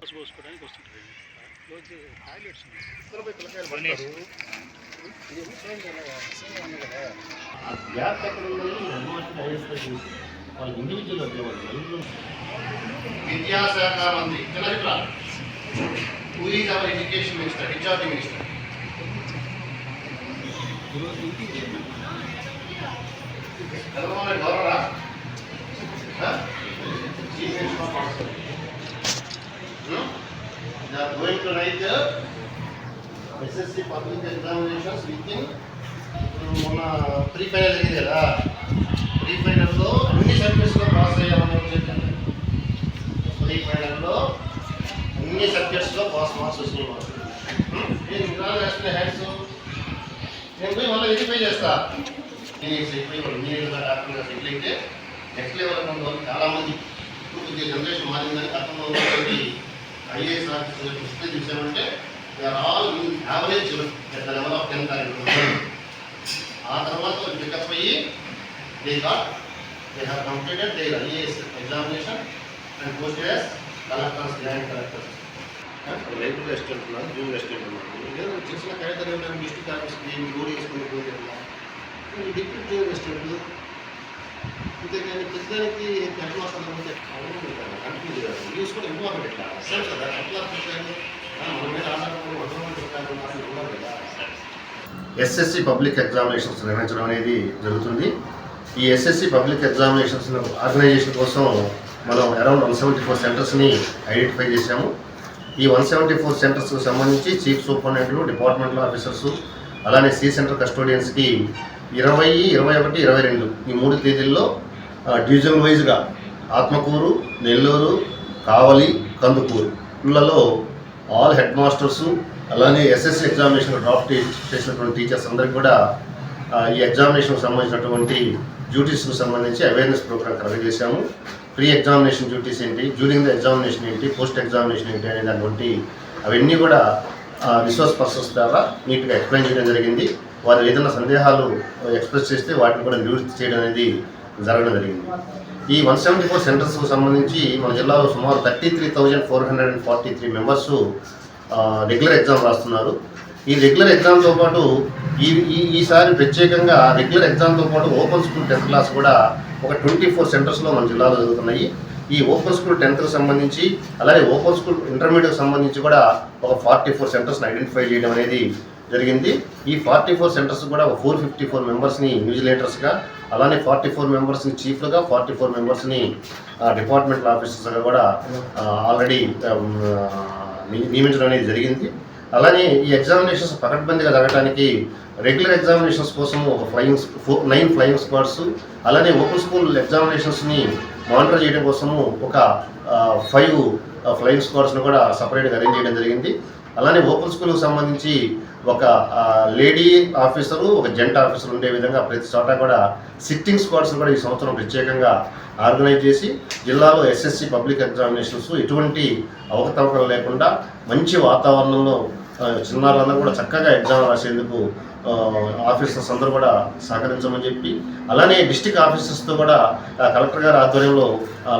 Bus పోసుకోవడానికి వస్తుంటుంది రోజు toilets ఉన్నాయి గ్యాప్ ఎక్కడ ఉన్నది అడ్వాన్స్ ఐడెంటిఫై చేసి వాళ్ళ ఇండివిజువల్ ఉద్యోగాలు విద్యాశాఖ మంత్రి Chandrashekhara who is our education minister HRD minister Chandrababu గౌరవరా chief minister of పాఠశాల They are going to write the SSC public examinations within మొన్న ప్రీ ఫైనల్ జరిగింది కదా ప్రీ ఫైనల్లో అన్ని సబ్జెక్ట్స్లో పాస్ అయ్యామని చెప్పాను. ప్రీ ఫైనల్లో అన్ని సబ్జెక్ట్స్లో పాస్ మార్క్స్ వచ్చినాయి మాకు. Hmm? నేను ఇంకా వేస్తున్న హ్యాండ్స్ నేను పోయి మళ్ళీ వెరిఫై చేస్తా. నేను సెటిల్ అయిపోయి ఇంజనీర్గా డాక్టర్గా సెటిల్ అయితే నెక్స్ట్ లెవెల్ ఉన్న వాళ్ళు చాలామంది. ఇప్పుడు జనరేషన్ మారిందని గతంలో ఐఏఎస్ ఆఫీసర్ డిస్ప్లే చూసామంటే they are all in average at the level of tenth అనుకుంటున్నాను ఆ తర్వాత పికప్ అయ్యి they got they have completed they IAS examination and post as collectors joint collectors రైతు రెస్టారెంట్ ఉన్నారు జూనియర్ రెస్టారెంట్ ఉన్నారు. ఏదో చేసిన కార్యక్రమం డిస్ట్రిక్ట్ ఆఫీస్కి మీ లోడ్ వేసుకుని పోతున్నా డిప్యూటీ రెస్టారెంట్ అసిస్టెంట్ అంతేకాని ప్రతిదానికి హెడ్ మాస్టర్ అంటే కన్ఫ్యూజ్ కూడా ఇంపార్టెంట్ ఎట్లా అసలు కదా ఎట్లా పెట్టాలి. మన మీద ఆధారపడి ఉండదు కదా ఎస్ఎస్సి పబ్లిక్ ఎగ్జామినేషన్స్ నిర్వహించడం అనేది జరుగుతుంది. ఈ ఎస్ఎస్సి పబ్లిక్ ఎగ్జామినేషన్స్ ఆర్గనైజేషన్ కోసం మనం అరౌండ్ వన్ సెవెంటీ ఫోర్ సెంటర్స్ని ఐడెంటిఫై చేశాము. ఈ వన్ సెవెంటీ ఫోర్ సెంటర్స్కి సంబంధించి చీఫ్ సూపరింటెండెంట్లు డిపార్ట్మెంటల్ ఆఫీసర్స్ అలానే సి సెంటర్ కస్టోడియన్స్కి ఇరవై ఇరవై ఒకటి ఇరవై రెండు ఈ మూడు తేదీల్లో డివిజన్ వైజ్గా ఆత్మకూరు నెల్లూరు కావలి కందుకూరు. ఇళ్ళలో ఆల్ హెడ్ మాస్టర్స్ అలానే ఎస్ఎస్సి ఎగ్జామినేషన్ డ్రాప్ చేసినటువంటి టీచర్స్ అందరికీ కూడా ఈ ఎగ్జామినేషన్కి సంబంధించినటువంటి డ్యూటీస్కి సంబంధించి అవేర్నెస్ ప్రోగ్రామ్ కలెక్ట్ చేశాము ప్రీ ఎగ్జామినేషన్ డ్యూటీస్ ఏంటి డ్యూరింగ్ ద ఎగ్జామినేషన్ ఏంటి పోస్ట్ ఎగ్జామినేషన్ ఏంటి అనే దాని బట్టి అవన్నీ కూడా రిసోర్స్ పర్సన్స్ ద్వారా నీట్గా ఎక్స్ప్లెయిన్ చేయడం జరిగింది. వారు ఏదైనా సందేహాలు ఎక్స్ప్రెస్ చేస్తే వాటిని కూడా నివృత్తి చేయడం అనేది జరగడం జరిగింది. ఈ వన్ సెవెంటీ ఫోర్ సెంటర్స్కు సంబంధించి మన జిల్లాలో సుమారు thirty three thousand four hundred and forty three members regular exam రాస్తున్నారు. ఈ రెగ్యులర్ ఎగ్జామ్తో పాటు ఈ ఈ ఈసారి ప్రత్యేకంగా రెగ్యులర్ ఎగ్జామ్తో పాటు ఓపెన్ స్కూల్ టెన్త్ క్లాస్ కూడా ఒక ట్వంటీ ఫోర్ సెంటర్స్లో మన జిల్లాలో జరుగుతున్నాయి. ఈ ఓపెన్ స్కూల్ టెన్త్కి సంబంధించి అలాగే ఓపెన్ స్కూల్ ఇంటర్మీడియట్కి సంబంధించి కూడా ఒక ఫార్టీ ఫోర్ సెంటర్స్ని ఐడెంటిఫై చేయడం అనేది జరిగింది. ఈ ఫార్టీ ఫోర్ సెంటర్స్ కూడా ఒక ఫోర్ ఫిఫ్టీ ఫోర్ మెంబర్స్ని న్యూజిలేటర్స్గా అలానే ఫార్టీ ఫోర్ మెంబర్స్ని చీఫ్లుగా ఫార్టీ ఫోర్ మెంబర్స్ని డిపార్ట్మెంటల్ ఆఫీసర్స్గా కూడా ఆల్రెడీ నియమించడం అనేది జరిగింది. అలానే ఈ ఎగ్జామినేషన్స్ పకడ్బందీగా జరగడానికి రెగ్యులర్ ఎగ్జామినేషన్స్ కోసం ఒక flying four nine flying squads అలానే ఓపెన్ స్కూల్ ఎగ్జామినేషన్స్ని మానిటర్ చేయడం కోసము ఒక ఫైవ్ ఫ్లయింగ్ స్క్వాడ్స్ను కూడా సపరేట్గా అరేంజ్ చేయడం జరిగింది. అలానే ఓపెన్ స్కూల్కి సంబంధించి ఒక లేడీ ఆఫీసరు ఒక జెంట్ ఆఫీసర్ ఉండే విధంగా ప్రతి చోట కూడా సిట్టింగ్ స్క్వాడ్స్ కూడా ఈ సంవత్సరం ప్రత్యేకంగా ఆర్గనైజ్ చేసి జిల్లాలో ఎస్ఎస్సి పబ్లిక్ ఎగ్జామినేషన్స్ ఎటువంటి అవకతవకలు లేకుండా మంచి వాతావరణంలో చిన్నారులందరూ కూడా చక్కగా ఎగ్జామ్ రాసేందుకు ఆఫీసర్స్ అందరూ కూడా సహకరించమని చెప్పి అలానే డిస్టిక్ ఆఫీసర్స్తో కూడా కలెక్టర్ గారి ఆధ్వర్యంలో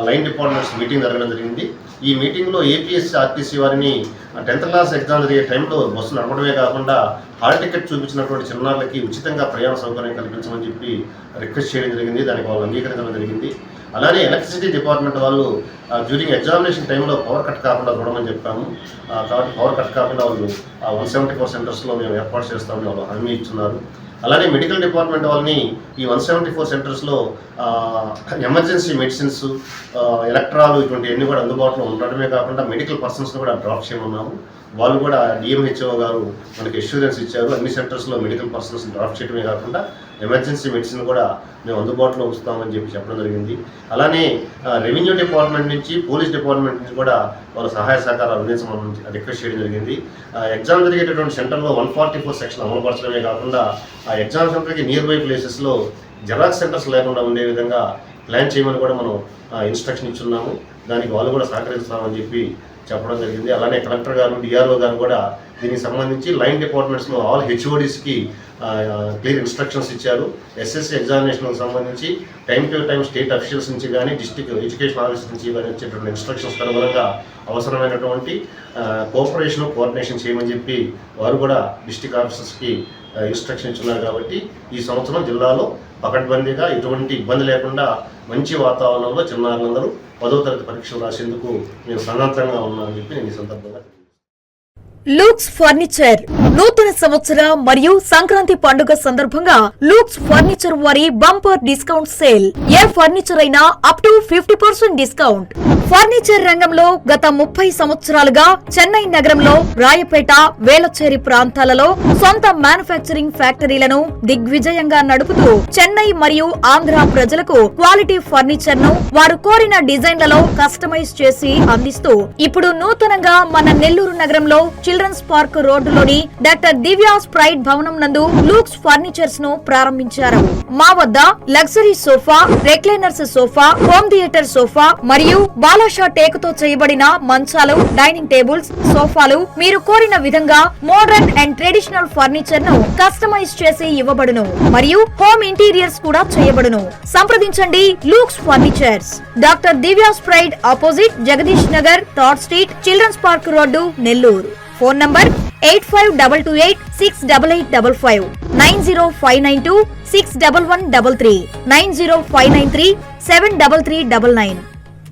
లైన్ డిపార్ట్మెంట్స్ మీటింగ్ జరగడం జరిగింది. ఈ మీటింగ్లో ఏపీఎస్సీ ఆర్టీసీ వారిని టెన్త్ క్లాస్ ఎగ్జామ్ జరిగే టైంలో బస్సు నడపడమే కాకుండా హాల్ టికెట్ చూపించినటువంటి చిన్నారులకి ఉచితంగా ప్రయాణ సౌకర్యం కల్పించమని చెప్పి రిక్వెస్ట్ చేయడం జరిగింది. దానికి వాళ్ళు అంగీకరించడం జరిగింది. అలానే ఎలక్ట్రిసిటీ డిపార్ట్మెంట్ వాళ్ళు డ్యూరింగ్ ఎగ్జామినేషన్ టైంలో పవర్ కట్ కాకుండా చూడమని చెప్పాము. కాబట్టి పవర్ కట్ కాకుండా వాళ్ళు వన్ సెవెంటీ ఫోర్ సెంటర్స్లో మేము ఏర్పాటు చేస్తామని వాళ్ళు హామీ ఇస్తున్నారు అలానే మెడికల్ డిపార్ట్మెంట్ వాళ్ళని ఈ వన్ సెవెంటీ ఫోర్ సెంటర్స్లో ఎమర్జెన్సీ మెడిసిన్స్ ఎలక్ట్రాలు ఇటువంటివన్నీ కూడా అందుబాటులో ఉండడమే కాకుండా మెడికల్ పర్సన్స్ని కూడా డ్రాప్ చేయమన్నాము. వాళ్ళు కూడా డిఎంహెచ్ఓ గారు మనకి అష్యూరెన్స్ ఇచ్చారు. అన్ని సెంటర్స్లో మెడికల్ పర్సన్స్ డ్రాప్ చేయడమే కాకుండా ఎమర్జెన్సీ మెడిసిన్ కూడా మేము అందుబాటులో ఉంచుతామని చెప్పి చెప్పడం జరిగింది. అలానే రెవెన్యూ డిపార్ట్మెంట్ నుంచి పోలీస్ డిపార్ట్మెంట్ నుంచి కూడా వాళ్ళ సహాయ సహకారాలు అందించమని రిక్వెస్ట్ చేయడం జరిగింది. ఆ, ఎగ్జామ్ జరిగేటటువంటి సెంటర్లో వన్ ఫార్టీ ఫోర్ సెక్షన్ అమలుపరచడమే కాకుండా ఆ ఎగ్జామ్ సెంటర్కి నియర్ బై ప్లేసెస్లో జెరాక్స్ సెంటర్స్ లేకుండా ఉండే విధంగా ప్లాన్ చేయమని కూడా మనం ఇన్స్ట్రక్షన్ ఇచ్చున్నాము. దానికి వాళ్ళు కూడా సహకరిస్తామని చెప్పి చెప్పడం జరిగింది. అలానే కలెక్టర్ గారు డిఆర్ఓ గారు కూడా దీనికి సంబంధించి లైన్ డిపార్ట్మెంట్స్లో ఆల్ హెచ్ఓడిస్కి క్లియర్ ఇన్స్ట్రక్షన్స్ ఇచ్చారు. ఎస్ఎస్సి ఎగ్జామినేషన్కి సంబంధించి time to time state officials నుంచి కానీ డిస్ట్రిక్ట్ ఎడ్యుకేషన్ ఆఫీసర్ నుంచి కానీ వచ్చేటువంటి ఇన్స్ట్రక్షన్స్ అనుగుణంగా అవసరమైనటువంటి కోఆపరేషన్ కోఆర్డినేషన్ చేయమని చెప్పి వారు కూడా డిస్టిక్ ఆఫీసర్స్కి ఇన్స్ట్రక్షన్ ఇచ్చున్నారు కాబట్టి ఈ సంవత్సరం జిల్లాలో పకడ్బందీగా ఎటువంటి ఇబ్బంది లేకుండా మంచి వాతావరణంలో చిన్నారులందరూ పదో తరగతి పరీక్షలు రాసేందుకు మేము సన్నద్ధంగా ఉన్నామని చెప్పి నేను ఈ సందర్భంగా లూక్స్ ఫర్నిచర్. నూతన సంవత్సర మరియు సంక్రాంతి పండుగ సందర్భంగా లూక్స్ ఫర్నిచర్ వారి బంపర్ డిస్కౌంట్ సేల్. ఏ ఫర్నిచర్ అయినా up to fifty percent discount. Furniture రంగంలో గత ముప్పై సంవత్సరాలుగా చెన్నై నగరంలో రాయపేట వేలచేరి ప్రాంతాలలో సొంత మ్యానుఫ్యాక్చరింగ్ ఫ్యాక్టరీలను దిగ్విజయంగా నడుపుతూ చెన్నై మరియు ఆంధ్ర ప్రజలకు క్వాలిటీ ఫర్నిచర్ను వారు కోరిన డిజైన్లలో కస్టమైజ్ చేసి అందిస్తూ ఇప్పుడు నూతనంగా మన నెల్లూరు నగరంలో చిల్డ్రన్స్ పార్క్ రోడ్డులోని డాక్టర్ దివ్య స్ప్రైట్ భవనం నందు లూక్స్ ఫర్నిచర్స్ను ప్రారంభించారు. మా వద్ద luxury sofa recliners sofa home theatre sofa మరియు బాలాషా టేకుతో చేయబడిన మంచాలు డైనింగ్ టేబుల్స్ సోఫాలు మీరు కోరిన విధంగా మోడర్న్ అండ్ ట్రెడిషనల్ ఫర్నిచర్ను కస్టమైజ్ చేసి ఇవ్వబడును మరియు హోమ్ ఇంటీరియర్స్ కూడా చేయబడును. సంప్రదించండి Looks furnitures. Doctor Divya Sprite opposite Jagadish Nagar third street children's park road Nellore. Phone number eight five double two eight six double eight double five nine zero five nine two six double one double three nine zero five nine three seven double three double nine